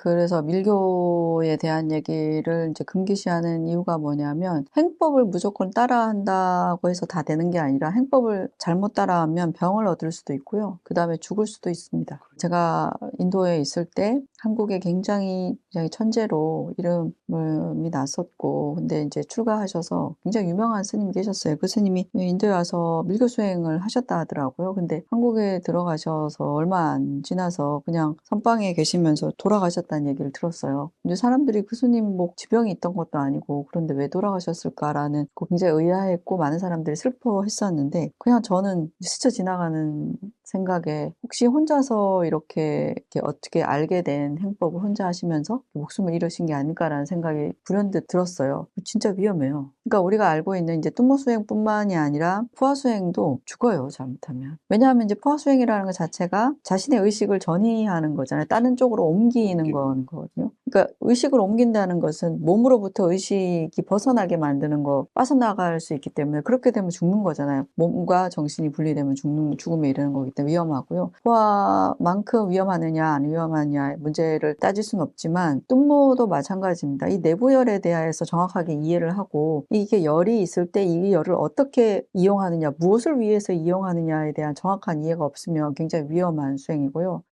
그래서 밀교에 대한 얘기를 이제 금기시하는 이유가 뭐냐면 행법을 무조건 따라한다고 해서 다 되는 게 아니라 행법을 잘못 따라하면 병을 얻을 수도 있고요. 그 다음에 죽을 수도 있습니다. 제가 인도에 있을 때 한국에 굉장히 굉장히 천재로 이름이 났었고 근데 이제 출가하셔서 굉장히 유명한 스님이 계셨어요. 그 스님이 인도에 와서 밀교 수행을 하셨다 하더라고요. 근데 한국에 들어가셔서 얼마 안 지나서 그냥 선방에 계시면서 돌아가셨다는 얘기를 들었어요. 근데 사람들이 그 스님 뭐 지병이 있던 것도 아니고 그런데 왜 돌아가셨을까라는 거 굉장히 의아했고 많은 사람들이 슬퍼했었는데 그냥 저는 스쳐 지나가는 생각에 혹시 혼자서 이렇게, 이렇게 어떻게 알게 된 행법을 혼자 하시면서 목숨을 잃으신 게 아닐까라는 생각이 불현듯 들었어요. 진짜 위험해요. 그러니까 우리가 알고 있는 이제 뚱모 수행뿐만이 아니라 푸아 수행도 죽어요, 잘못하면. 왜냐하면 이제 푸아 수행이라는 것 자체가 자신의 의식을 전이하는 거잖아요. 다른 쪽으로 옮기는 거는 거거든요. 그러니까 의식을 옮긴다는 것은 몸으로부터 의식이 벗어나게 만드는 거, 빠져나갈 수 있기 때문에 그렇게 되면 죽는 거잖아요. 몸과 정신이 분리되면 죽는, 죽음에 이르는 거기 때문에 위험하고요. 포화만큼 위험하느냐 안 위험하느냐 문제를 따질 수는 없지만 뚱모도 마찬가지입니다. 이 내부열에 대해서 정확하게 이해를 하고 이게 열이 있을 때 이 열을 어떻게 이용하느냐 무엇을 위해서 이용하느냐에 대한 정확한 이해가 없으면 굉장히 위험한 수행이고요.